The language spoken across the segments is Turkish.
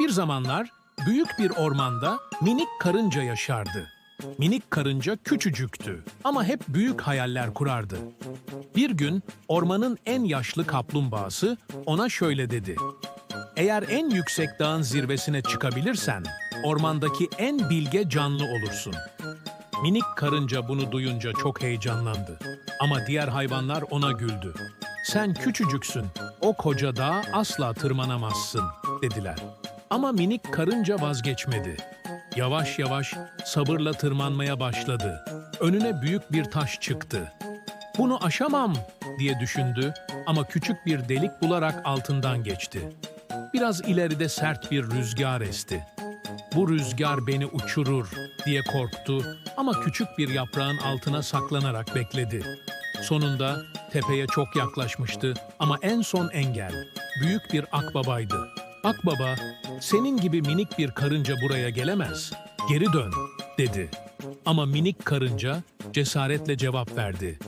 Bir zamanlar büyük bir ormanda minik karınca yaşardı. Minik karınca küçücüktü ama hep büyük hayaller kurardı. Bir gün ormanın en yaşlı kaplumbağası ona şöyle dedi. Eğer en yüksek dağın zirvesine çıkabilirsen ormandaki en bilge canlı olursun. Minik karınca bunu duyunca çok heyecanlandı. Ama diğer hayvanlar ona güldü. Sen küçücüksün, o koca dağa asla tırmanamazsın, dediler. Ama minik karınca vazgeçmedi. Yavaş yavaş sabırla tırmanmaya başladı. Önüne büyük bir taş çıktı. Bunu aşamam diye düşündü ama küçük bir delik bularak altından geçti. Biraz ileride sert bir rüzgar esti. Bu rüzgar beni uçurur diye korktu ama küçük bir yaprağın altına saklanarak bekledi. Sonunda tepeye çok yaklaşmıştı ama en son engel büyük bir akbabaydı. Akbaba, senin gibi minik bir karınca buraya gelemez. Geri dön, dedi. Ama minik karınca cesaretle cevap verdi.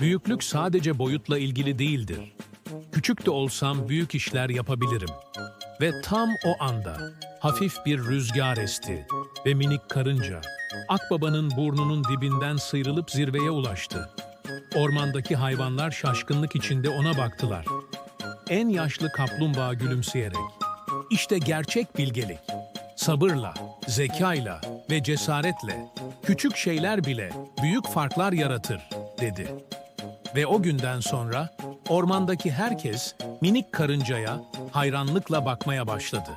Büyüklük sadece boyutla ilgili değildir. Küçük de olsam büyük işler yapabilirim. Ve tam o anda hafif bir rüzgar esti ve minik karınca akbabanın burnunun dibinden sıyrılıp zirveye ulaştı. Ormandaki hayvanlar şaşkınlık içinde ona baktılar. En yaşlı kaplumbağa gülümseyerek, işte gerçek bilgelik. Sabırla, zekayla ve cesaretle küçük şeyler bile büyük farklar yaratır, dedi. Ve o günden sonra ormandaki herkes minik karıncaya hayranlıkla bakmaya başladı.